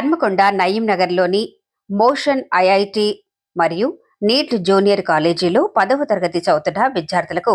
హన్మకొండ నయీం నగర్లోని Motion IIT మరియు NEET junior కాలేజీలో పదవ తరగతి చదువుతున్న విద్యార్థులకు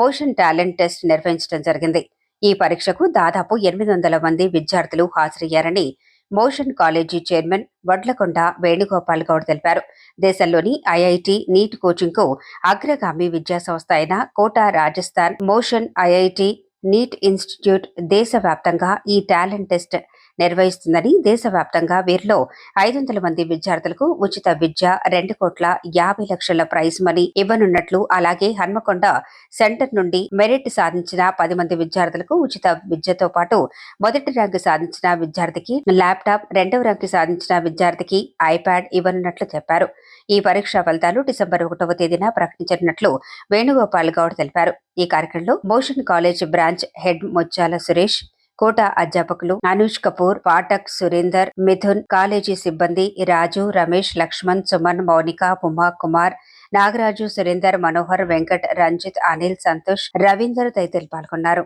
మోషన్ టాలెంట్ టెస్ట్ నిర్వహించడం జరిగింది. ఈ పరీక్షకు దాదాపు ఎనిమిది వందల మంది విద్యార్థులు హాజరయ్యారని Motion college chairman Vadlakonda Venugopal Goud తెలిపారు. దేశంలోని ఐఐటి నీట్ కోచింగ్కు అగ్రగామి విద్యాసంస్థ అయిన Kota Rajasthan Motion IIT NEET institute దేశవ్యాప్తంగా ఈ టాలెంట్ టెస్ట్ నిర్వహిస్తుందని దేశవ్యాప్తంగా వీరిలో ఐదు వందల మంది విద్యార్థులకు ఉచిత విద్య రెండు కోట్ల యాభై లక్షల ప్రైజ్ మనీ ఇవ్వనున్నట్లు అలాగే హన్మకొండ సెంటర్ నుండి మెరిట్ సాధించిన పది మంది విద్యార్థులకు ఉచిత విద్యతో పాటు మొదటి ర్యాంకు సాధించిన విద్యార్థికి ల్యాప్టాప్ రెండవ ర్యాంకు సాధించిన విద్యార్థికి ఐప్యాడ్ ఇవ్వనున్నట్లు చెప్పారు. ఈ పరీక్షా ఫలితాలు డిసెంబర్ ఒకటవ తేదీన ప్రకటించనున్నట్లు వేణుగోపాల్ గౌడ్ తెలిపారు. ఈ కార్యక్రమంలో మోషన్ కాలేజ్ బ్రాంచ్ హెడ్ ముత్యాల సురేష్ కోట అధ్యాపకులు అనూష్ కపూర్ పాఠక్ సురేందర్ మిథున్ కాలేజీ సిబ్బంది రాజు రమేష్ లక్ష్మణ్ సుమన్ మౌనిక ఉమా కుమార్ నాగరాజు సురేందర్ మనోహర్ వెంకట్ రంజిత్ అనిల్ సంతోష్ రవీందర్ తదితరులు పాల్గొన్నారు.